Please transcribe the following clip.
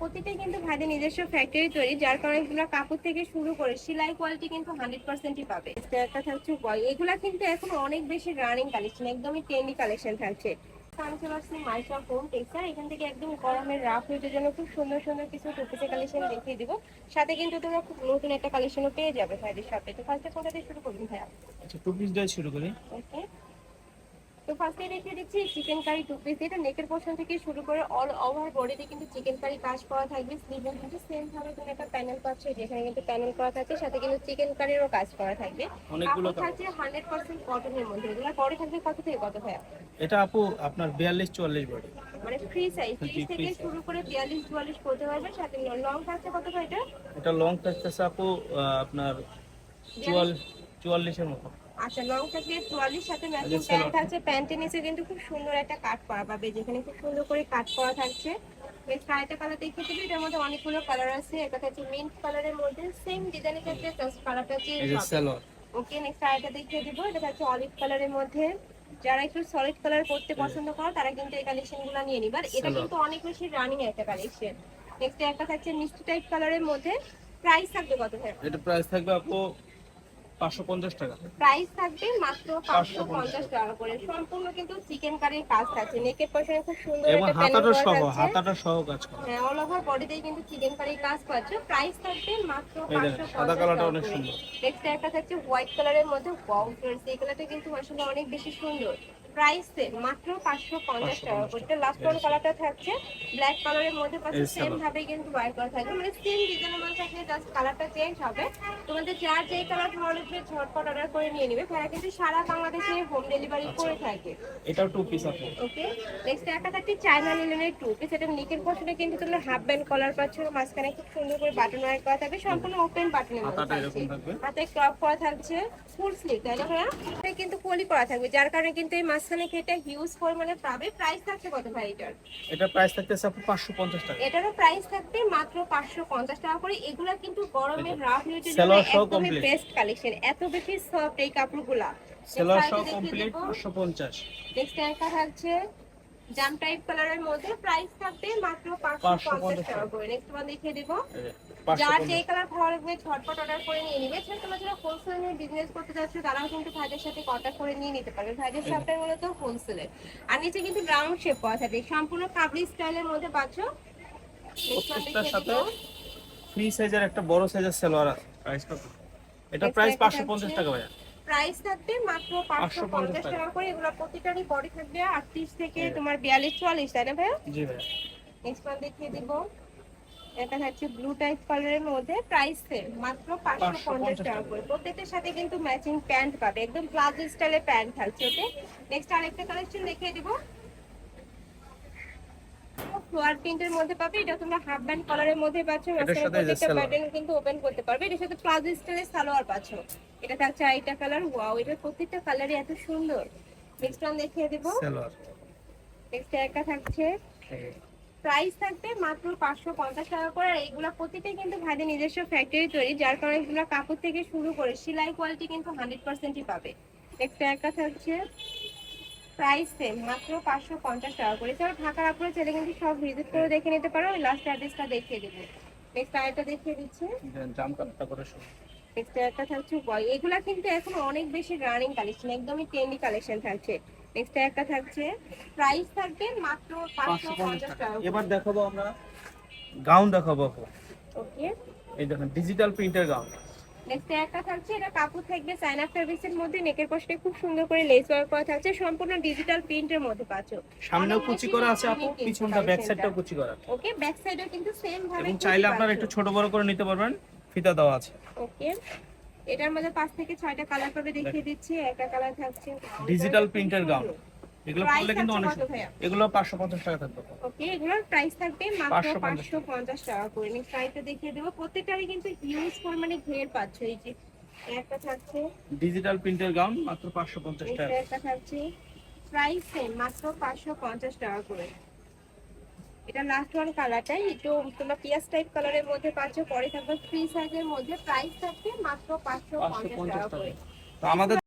প্রতিটাই কিন্তু ভাইদের নিজস্ব ফ্যাক্টরি তৈরি যার কারণে এগুলো কাপড় থেকে শুরু করে সেলাই কোয়ালিটি কিন্তু হান্ড্রেড পার্সেন্টই পাবে। একটা থাকছে বয় এগুলা কিন্তু এখন অনেক বেশি রানিং কালেকশন একদমই ট্রেন্ডি কালেকশন থাকছে। এখান থেকে একদম গরমের রাফ জন্য খুব সুন্দর সুন্দর কিছু কালেকশন দেখিয়ে দিব। সাথে কিন্তু তোমরা খুব নতুন একটা কালেকশনও পেয়ে যাবে ভাইদের তো ফার্স্টে দিয়ে শুরু ভাইয়া? আচ্ছা দিয়ে শুরু করি। ওকে তো ফার্স্টে রেখে দিচ্ছি চিকেন কারি টু পিস এটা নেকের পোর্শন থেকে শুরু করে অল ওভার বডিতে কিন্তু চিকেন কারি কাজ করা থাকবে। স্লিভে কিন্তু সেম ভাবে তুমি একটা প্যানেল পাচ্ছ যেখানে কিন্তু প্যানেল করা থাকবে সাথে কিন্তু চিকেন কারিরও কাজ করা থাকবে। অনেকগুলো থাকছে হান্ড্রেড পার্সেন্ট কটনের মধ্যে। এগুলো পরে থাকবে কত থেকে কত ভাইয়া? এটা আপু আপনার বিয়াল্লিশ চুয়াল্লিশ বডি মানে ফ্রি সাইজ ত্রিশ থেকে শুরু করে বিয়াল্লিশ চুয়াল্লিশ করতে পারবে সাথে লং থাকছে কত ভাই এটা? এটা লং থাকতেছে আপু আপনার চুয়াল চুয়াল্লিশের মতো। আচ্ছা লং থাকবে চুয়াল্লিশ সাথে ম্যাচিং প্যান্ট। থাকছে প্যান্টের নিচে কিন্তু খুব সুন্দর একটা কাট করা পাবে যেখানে খুব সুন্দর করে কাট করা থাকছে। বেশ আরেকটা কালার দেখিয়ে দিবি এটার মধ্যে অনেকগুলো কালার আছে। এটা থাকছে মিন্ট কালারের মধ্যে সেম ডিজাইনের ক্ষেত্রে জাস্ট কালারটা চেঞ্জ হবে। ওকে নেক্সট আরেকটা দেখিয়ে দিব। এটা থাকছে অলিভ কালারের মধ্যে। যারা একটু সলিড কালার পরতে পছন্দ করো তারা কিন্তু এই কালেকশনগুলো নিয়ে নিবার এটা কিন্তু অনেক বেশি রানিং একটা কালেকশন নেক্সট একটা থাকছে মিষ্টি টাইপ কালারের মধ্যে। প্রাইস থাকবে কত এটা প্রাইস থাকবে আপু পাঁচশো পঞ্চাশ টাকা। প্রাইস থাকবে মাত্র 550 টাকা করে। সম্পূর্ণ কিন্তু চিকেন কারির কাজ আছে নেকের পশনে খুব সুন্দর একটা হাতাটা সহ হাতাটা সহ কাজ করা। হ্যাঁ অল ওভার বডিতে কিন্তু চিকেন কারির কাজ পাচ্ছ প্রাইস থাকবে মাত্র এই দেখেন, পাঁচশো সাদা কালারটা অনেক সুন্দর। নেক্সট একটা থাকছে হোয়াইট কালারের মধ্যে ওয়াও ফ্রেন্ডস এই কালারটা কিন্তু আসলে অনেক বেশি সুন্দর। প্রাইস সেম মাত্র পাঁচশো পঞ্চাশ টাকা। করে এটা লাস্ট ওয়ান কালারটা থাকছে। ব্ল্যাক কালারের মধ্যে পাচ্ছ সেম ভাবে কিন্তু করা থাকবে মানে সেম ডিজাইনের মধ্যে থাকলে জাস্ট কালারটা চেঞ্জ হবে। তোমাদের যার যেই কালার ভালো লাগবে ঝটপট অর্ডার করে নিয়ে নিবে। তারা কিন্তু সারা বাংলাদেশে হোম ডেলিভারি করে থাকে। এটাও টু পিস আপু। ওকে নেক্সট একটা থাকছে চায়না লিলেনের টু পিস এটা নিকের কিন্তু তোমরা হাফ ব্যান্ড কলার পাচ্ছ। মাঝখানে খুব সুন্দর করে বাটন ওয়ার করা থাকবে। সম্পূর্ণ ওপেন বাটনের মধ্যে হাতে ক্রপ করা থাকছে। ফুল স্লিভ তাই না এটা কিন্তু পলি করা থাকবে যার কারণে কিন্তু এই মাঝখানে কেটে হিউজ পরিমাণে পাবে। প্রাইস থাকছে কত ভাই এটার? এটা প্রাইস থাকতেছে আপু পাঁচশো পঞ্চাশ টাকা। এটারও প্রাইস থাকবে মাত্র পাঁচশো পঞ্চাশ টাকা করে। এগুলা কিন্তু গরমের রাফ ইউজের জন্য একদমই বেস্ট কালেকশন এত বেশি সফট এই কাপড়গুলা। সেলার সহ কমপ্লিট পাঁচশো পঞ্চাশ। নেক্সট একটা থাকছে জাম টাইপ কালারের মধ্যে। প্রাইস থাকবে মাত্র পাঁচশো 550 পঞ্চাশ টাকা করে। নেক্সট ওয়ান দেখিয়ে দেবো। যার যে কালার ভালো লাগবে ঝটপট অর্ডার করে নিয়ে নিবে। এছাড়া তোমরা যারা হোলসেল নিয়ে বিজনেস করতে যাচ্ছ তারাও কিন্তু ভাইদের সাথে কন্ট্যাক্ট করে নিয়ে নিতে পারবে। ভাইদের শপটা মূলত হোলসেলের আর নিচে কিন্তু রাউন্ড শেপ করা থাকে সম্পূর্ণ কাবলি স্টাইলের মধ্যে পাচ্ছ। প্রত্যেকটার সাথে ফ্রি সাইজের একটা বড় সাইজের সেলোয়ার আছে। প্রাইস কত? এটা প্রাইস একটা পাঁচশো পঞ্চাশ থাকছে- টাকা ভাইয়া। প্রাইস থাকবে মাত্র পাঁচশো 550 পঞ্চাশ টাকা। করে। এগুলো প্রতিটারই বডি থাকবে আটত্রিশ থেকে। তোমার বিয়াল্লিশ চুয়াল্লিশ তাই না ভাইয়া? জি ভাইয়া। নেক্সট ওয়ান দেখিয়ে দিব। এটা হচ্ছে ব্লু টাইপ কালারের মধ্যে প্রাইস সেম মাত্র পাঁচশো পঞ্চাশ 550 টাকা করে। প্রত্যেকটার সাথে কিন্তু ম্যাচিং প্যান্ট পাবে একদম প্লাজো স্টাইলের প্যান্ট থাকছে ওকে নেক্সট আরেকটা কালেকশন দেখিয়ে দিব। ফ্লোয়ার প্রিন্টের মধ্যে পাবে এটা তোমরা হাফ ব্যান্ড কালারের মধ্যে পাচ্ছ প্রত্যেকটা। বাটন কিন্তু ওপেন করতে পারবে এটার সাথে প্লাজো স্টাইলের সালোয়ার পাচ্ছ। এটা থাকছে আরেকটা কালার ওয়াও এটার প্রত্যেকটা কালারই এত সুন্দর। নেক্সট ওয়ান দেখিয়ে দিব। সেলোয়ার। নেক্সট একটা থাকছে প্রাইস থাকবে মাত্র পাঁচশো পঞ্চাশ টাকা করে আর এইগুলা প্রতিটাই কিন্তু ভাইদের নিজস্ব ফ্যাক্টরি তৈরি যার কারণে এগুলো কাপড় থেকে শুরু করে সেলাই কোয়ালিটি কিন্তু হান্ড্রেড পার্সেন্টই পাবে। একটা থাকছে প্রাইস সেম মাত্র পাঁচশো পঞ্চাশ টাকা করে। এছাড়া ঢাকার আপনারা ছেলে কিন্তু সব ভিজিট করে দেখে নিতে পারো। ওই লাস্ট অ্যাড্রেসটা দেখিয়ে দেবো। নেক্সট আরেকটা দেখিয়ে দিচ্ছে। জাম করে নেক্সট একটা থাকছে বয় এগুলা কিন্তু এখন অনেক বেশি রানিং কালেকশন একদমই ট্রেন্ডি কালেকশন থাকছে। নেক্সট একটা থাকছে। প্রাইস থাকবে মাত্র পাঁচশো পঞ্চাশ টাকা। এবার দেখাবো আমরা গাউন দেখাবো ওকে এই দেখেন ডিজিটাল প্রিন্টের গাউন নেক্সট একটা থাকছে এটা কাপড় থাকবে আপ সার্ভিসের মধ্যে। নেকের পাশে খুব সুন্দর করে লেস ওয়ার্ক করা থাকছে। সম্পূর্ণ ডিজিটাল প্রিন্টের মধ্যে পাচ্ছ। সামনেও কুচি করা আছে আপু পিছনটা ব্যাক সাইডটাও কুচি করা ওকে ব্যাক সাইডেও কিন্তু সেম ভাবে এবং চাইলে আপনারা একটু ছোট বড় করে নিতে পারবেন ফিতা দেওয়া আছে। ওকে এটার মধ্যে পাঁচ থেকে ছয়টা কালার করে দেখিয়ে দিচ্ছি। একটা কালার থাকছে ডিজিটাল প্রিন্টের গাউন এগুলো পরলে কিন্তু অনেক? এগুলো পাঁচশো পঞ্চাশ টাকা থাকবে। ওকে এগুলোর প্রাইস থাকবে মাত্র 550 টাকা। করে। নেক্সট প্রাইসটা দেখিয়ে দেবো। প্রত্যেকটারই কিন্তু হিউজ পরিমাণে ঘের পাচ্ছ। এই যে একটা থাকছে। ডিজিটাল প্রিন্টের গাউন মাত্র পাঁচশো পঞ্চাশ এটা টাকা। একটা থাকছে। প্রাইস সেম মাত্র পাঁচশো পঞ্চাশ টাকা করে। এটা লাস্ট ওয়ান কালারটাই একটু তোমরা পিয়াজ টাইপ কালারের মধ্যে পাচ্ছ পরে থাকবে ফ্রি সাইজের মধ্যে। প্রাইস থাকবে মাত্র পাঁচশো পাঁচশো পঞ্চাশ টাকা। করে তো আমাদের